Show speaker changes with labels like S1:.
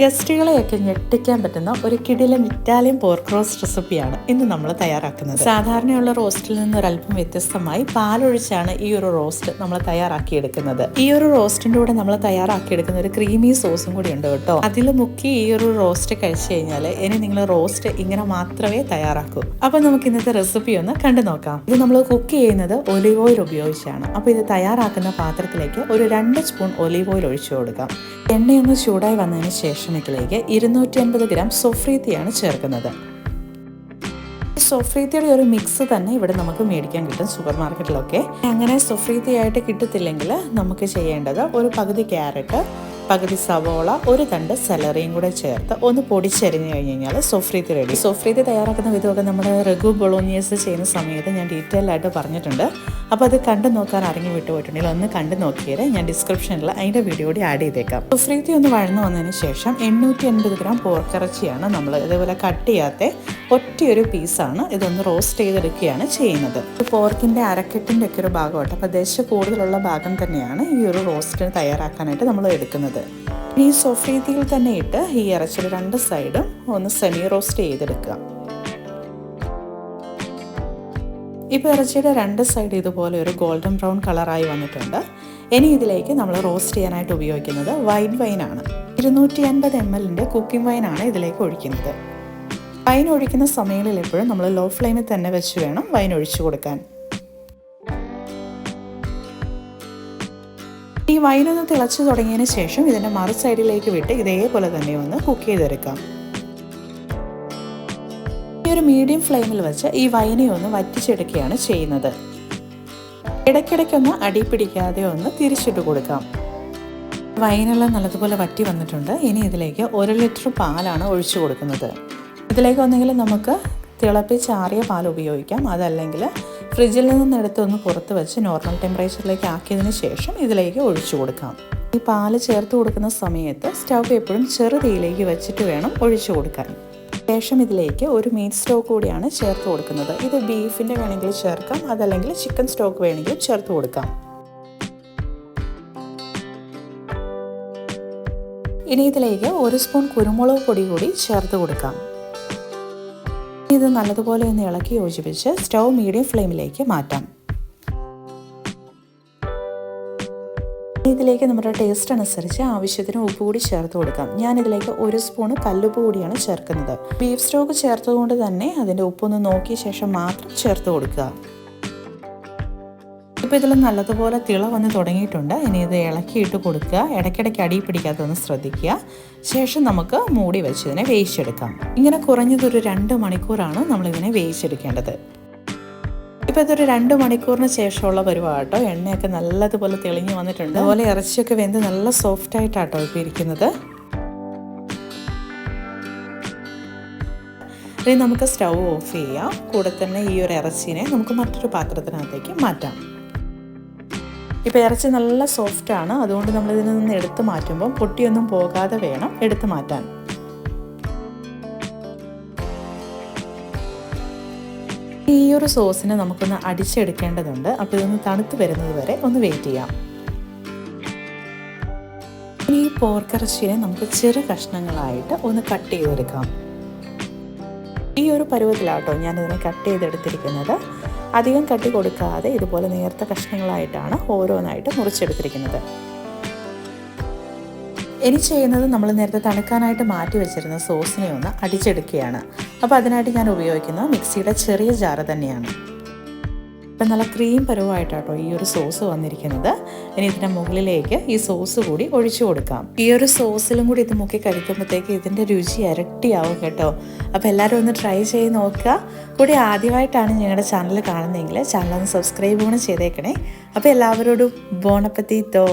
S1: ഗസ്റ്റുകളെയൊക്കെ ഞെട്ടിക്കാൻ പറ്റുന്ന ഒരു കിടിലൻ ഇറ്റാലിയൻ പോർക്ക് റോസ്റ്റ് റെസിപ്പിയാണ് ഇന്ന് നമ്മൾ തയ്യാറാക്കുന്നത്. സാധാരണയുള്ള റോസ്റ്റിൽ നിന്ന് ഒരല്പം വ്യത്യസ്തമായി പാലൊഴിച്ചാണ് ഈ ഒരു റോസ്റ്റ് നമ്മൾ തയ്യാറാക്കിയെടുക്കുന്നത്. ഈ ഒരു റോസ്റ്റിന്റെ കൂടെ നമ്മൾ തയ്യാറാക്കിയെടുക്കുന്ന ഒരു ക്രീമി സോസും കൂടി ഉണ്ട് കേട്ടോ. അതിൽ മുക്കി ഈ ഒരു റോസ്റ്റ് കഴിച്ചു കഴിഞ്ഞാൽ ഇനി നിങ്ങൾ റോസ്റ്റ് ഇങ്ങനെ മാത്രമേ തയ്യാറാക്കൂ. അപ്പൊ നമുക്ക് ഇന്നത്തെ റെസിപ്പി ഒന്ന് കണ്ടു നോക്കാം. ഇത് നമ്മൾ കുക്ക് ചെയ്യുന്നത് ഒലിവ് ഓയിൽ ഉപയോഗിച്ചാണ്. അപ്പൊ ഇത് തയ്യാറാക്കുന്ന പാത്രത്തിലേക്ക് ഒരു രണ്ട് സ്പൂൺ ഒലിവ് ഓയിൽ ഒഴിച്ചു കൊടുക്കാം. എണ്ണയൊന്ന് ചൂടായി വന്നതിന് ശേഷം ഇതിലേക്ക് ഇരുന്നൂറ്റി അൻപത് ഗ്രാം സൊഫ്രീത്തിയാണ് ചേർക്കുന്നത്. സൊഫ്രീത്തിയുടെ ഒരു മിക്സ് തന്നെ ഇവിടെ നമുക്ക് മേടിക്കാൻ കിട്ടും സൂപ്പർ മാർക്കറ്റിലൊക്കെ അങ്ങനെ സൊഫ്രീത്തി ആയിട്ട് കിട്ടത്തില്ലെങ്കിൽ നമുക്ക് ചെയ്യേണ്ടത് ഒരു പകുതി ക്യാരറ്റ് പകുതി സവോള ഒരു തണ്ട് സെലറിയും കൂടെ ചേർത്ത് ഒന്ന് പൊടിച്ചരിഞ്ഞു കഴിഞ്ഞ് കഴിഞ്ഞാൽ സൊഫ്രീത്തി റെഡി സൊഫ്രീത്തി തയ്യാറാക്കുന്ന വിധമൊക്കെ നമ്മൾ റഘു ബൊളോനിയസ് ചെയ്യുന്ന സമയത്ത് ഞാൻ ഡീറ്റെയിൽ ആയിട്ട് പറഞ്ഞിട്ടുണ്ട്. അപ്പോൾ അത് കണ്ടു നോക്കാൻ അറിഞ്ഞു വിട്ടുപോയിട്ടുണ്ടെങ്കിൽ ഒന്ന് കണ്ടു നോക്കിയാൽ ഞാൻ ഡിസ്ക്രിപ്ഷനിൽ അതിന്റെ വീഡിയോ കൂടി ആഡ് ചെയ്തേക്കാം. സൊഫ്രീത്തി ഒന്ന് വഴന്നു വന്നതിന് ശേഷം എണ്ണൂറ്റി എൺപത് ഗ്രാം പോർക്കിറച്ചിയാണ് നമ്മൾ ഇതേപോലെ കട്ട് ചെയ്യാത്ത ഒറ്റയൊരു പീസാണ് ഇതൊന്ന് റോസ്റ്റ് ചെയ്തെടുക്കുകയാണ് ചെയ്യുന്നത്. പോർക്കിന്റെ അരക്കെട്ടിന്റെ ഒക്കെ ഒരു ഭാഗമായിട്ട് അപ്പോൾ ദശ കൂടുതലുള്ള ഭാഗം തന്നെയാണ് ഈ ഒരു റോസ്റ്റ് തയ്യാറാക്കാനായിട്ട് നമ്മൾ എടുക്കുന്നത്. ഈ സൊഫീതിയിൽ തന്നെ ഇട്ട് ഈ ഇറച്ചിയുടെ രണ്ട് സൈഡും ഒന്ന് സെമി റോസ്റ്റ് ചെയ്തെടുക്കുക. ഇപ്പോൾ ഇറച്ചിയുടെ രണ്ട് സൈഡ് ഇതുപോലെ ഒരു ഗോൾഡൻ ബ്രൗൺ കളറായി വന്നിട്ടുണ്ട്. ഇനി ഇതിലേക്ക് നമ്മൾ റോസ്റ്റ് ചെയ്യാനായിട്ട് ഉപയോഗിക്കുന്നത് വൈറ്റ് വൈനാണ് ഇരുന്നൂറ്റി അൻപത് എം എല്ലിന്റെ കുക്കിംഗ് വൈനാണ് ഇതിലേക്ക് ഒഴിക്കുന്നത്. വൈൻ ഒഴിക്കുന്ന സമയങ്ങളിൽ എപ്പോഴും നമ്മൾ ലോ ഫ്ലെയിമിൽ തന്നെ വെച്ച് വേണം വൈൻ ഒഴിച്ചു കൊടുക്കാൻ. ഈ വൈനൊന്ന് തിളച്ചു തുടങ്ങിയതിന് ശേഷം ഇതിന്റെ മറു സൈഡിലേക്ക് വിട്ട് ഇതേപോലെ തന്നെ ഒന്ന് കുക്ക് ചെയ്തെടുക്കാം. ഈ ഒരു മീഡിയം ഫ്ലെയിമിൽ വെച്ച് ഈ വൈനെ ഒന്ന് വറ്റിച്ചെടുക്കുകയാണ് ചെയ്യുന്നത്. ഇടയ്ക്കിടയ്ക്കൊന്ന് അടി പിടിക്കാതെ ഒന്ന് തിരിച്ചിട്ട് കൊടുക്കാം. വൈനെല്ലാം നല്ലതുപോലെ വറ്റി വന്നിട്ടുണ്ട്. ഇനി ഇതിലേക്ക് ഒരു ലിറ്റർ പാലാണ് ഒഴിച്ചു കൊടുക്കുന്നത്. ഇതിലേക്ക് ഒന്നെങ്കിൽ നമുക്ക് തിളപ്പിച്ചാറിയ പാൽ ഉപയോഗിക്കാം. അതല്ലെങ്കിൽ ഫ്രിഡ്ജിൽ നിന്ന് എടുത്തൊന്ന് പുറത്ത് വെച്ച് നോർമൽ ടെമ്പറേച്ചറിലേക്ക് ആക്കിയതിന് ശേഷം ഇതിലേക്ക് ഒഴിച്ചു കൊടുക്കാം. ഈ പാൽ ചേർത്ത് കൊടുക്കുന്ന സമയത്ത് സ്റ്റൗ എപ്പോഴും ചെറുതീയിലേക്ക് വെച്ചിട്ട് വേണം ഒഴിച്ചു കൊടുക്കാൻ. ശേഷം ഇതിലേക്ക് ഒരു മീറ്റ് സ്റ്റോക്ക് കൂടിയാണ് ചേർത്ത് കൊടുക്കുന്നത്. ഇത് ബീഫിന്റെ വേണമെങ്കിൽ ചേർക്കാം അതല്ലെങ്കിൽ ചിക്കൻ സ്റ്റോക്ക് വേണമെങ്കിൽ ചേർത്ത് കൊടുക്കാം. ഇനി ഇതിലേക്ക് ഒരു സ്പൂൺ കുരുമുളക് പൊടി കൂടി ചേർത്ത് കൊടുക്കാം. ഇത് നല്ലതുപോലെ ഒന്ന് ഇളക്കി യോജിപ്പിച്ച് സ്റ്റൗ മീഡിയം ഫ്ലെയിമിലേക്ക് മാറ്റാം. ഇതിലേക്ക് നമ്മുടെ ടേസ്റ്റ് അനുസരിച്ച് ആവശ്യത്തിന് ഉപ്പ് കൂടി ചേർത്ത് കൊടുക്കാം. ഞാൻ ഇതിലേക്ക് ഒരു സ്പൂണ് കല്ലുപ്പ് കൂടിയാണ് ചേർക്കുന്നത്. ബീഫ് സ്റ്റോക്ക് ചേർത്തതുകൊണ്ട് തന്നെ അതിന്റെ ഉപ്പൊന്ന് നോക്കിയ ശേഷം മാത്രം ചേർത്ത് കൊടുക്കുക. ഇപ്പോൾ ഇതിൽ നല്ലതുപോലെ തിള വന്ന് തുടങ്ങിയിട്ടുണ്ട്. ഇനി ഇത് ഇളക്കിയിട്ട് കൊടുക്കുക. ഇടയ്ക്കിടയ്ക്ക് അടി പിടിക്കാത്തൊന്ന് ശ്രദ്ധിക്കുക. ശേഷം നമുക്ക് മൂടി വെച്ച് ഇതിനെ വേവിച്ചെടുക്കാം. ഇങ്ങനെ കുറഞ്ഞതൊരു രണ്ട് മണിക്കൂറാണ് നമ്മളിതിനെ വേവിച്ചെടുക്കേണ്ടത്. ഇപ്പോൾ ഇതൊരു രണ്ട് മണിക്കൂറിന് ശേഷമുള്ള പരിപാട്ടോ? എണ്ണയൊക്കെ നല്ലതുപോലെ തെളിഞ്ഞു വന്നിട്ടുണ്ട്. അതുപോലെ ഇറച്ചിയൊക്കെ വെന്ത് നല്ല സോഫ്റ്റ് ആയിട്ടാട്ടോ ഇപ്പോൾ ഇരിക്കുന്നത്. ഇനി നമുക്ക് സ്റ്റൗ ഓഫ് ചെയ്യാം. കൂടെ തന്നെ ഈ ഒരു ഇറച്ചിനെ നമുക്ക് മറ്റൊരു പാത്രത്തിനകത്തേക്ക് മാറ്റാം. ഇപ്പോൾ ഇറച്ചി നല്ല സോഫ്റ്റ് ആണ്. അതുകൊണ്ട് നമ്മൾ ഇതിൽ നിന്ന് എടുത്തു മാറ്റുമ്പോൾ പൊട്ടിയൊന്നും പോകാതെ വേണം എടുത്തു മാറ്റാൻ. ഈ ഒരു സോസിനെ നമുക്കൊന്ന് അടിച്ചെടുക്കേണ്ടതുണ്ട്. അപ്പോൾ ഇതൊന്ന് തണുത്ത് വരുന്നത് വരെ ഒന്ന് വെയിറ്റ് ചെയ്യാം. ഈ പോർക്കിറച്ചിനെ നമുക്ക് ചെറു കഷ്ണങ്ങളായിട്ട് ഒന്ന് കട്ട് ചെയ്തെടുക്കാം. ഈ ഒരു പരുവത്തിലാട്ടോ ഞാനിതിനെ കട്ട് ചെയ്തെടുത്തിരിക്കുന്നത്. അധികം കട്ടി കൊടുക്കാതെ ഇതുപോലെ നേർത്ത കഷ്ണങ്ങളായിട്ടാണ് ഓരോന്നായിട്ട് മുറിച്ചെടുത്തിരിക്കുന്നത്. ഇനി ചെയ്യുന്നത് നമ്മൾ നേരത്തെ തണുക്കാനായിട്ട് മാറ്റി വെച്ചിരുന്ന സോസിനെ ഒന്ന് അടിച്ചെടുക്കുകയാണ്. അപ്പോൾ അതിനായിട്ട് ഞാൻ ഉപയോഗിക്കുന്നത് മിക്സിയുടെ ചെറിയ ജാറ് തന്നെയാണ്. ഇപ്പം നല്ല ക്രീം പരുവമായിട്ടാട്ടോ ഈ ഒരു സോസ് വന്നിരിക്കുന്നത്. ഇനി ഇതിന്റെ മുകളിലേക്ക് ഈ സോസ് കൂടി ഒഴിച്ചു കൊടുക്കാം. ഈ ഒരു സോസിലും കൂടി ഇത് മുക്കി കഴിക്കുമ്പോഴത്തേക്ക് ഇതിന്റെ രുചി ഇരട്ടിയാവും കേട്ടോ. അപ്പോൾ എല്ലാവരും ഒന്ന് ട്രൈ ചെയ്ത് നോക്കുക. കൂടി ആദ്യമായിട്ടാണ് ഞങ്ങളുടെ ചാനൽ കാണുന്നതെങ്കിൽ ചാനൽ ഒന്ന് സബ്സ്ക്രൈബ് കൂടെ ചെയ്തേക്കണേ. അപ്പോൾ എല്ലാവരോടും ബോണപ്പത്തീത്തോ.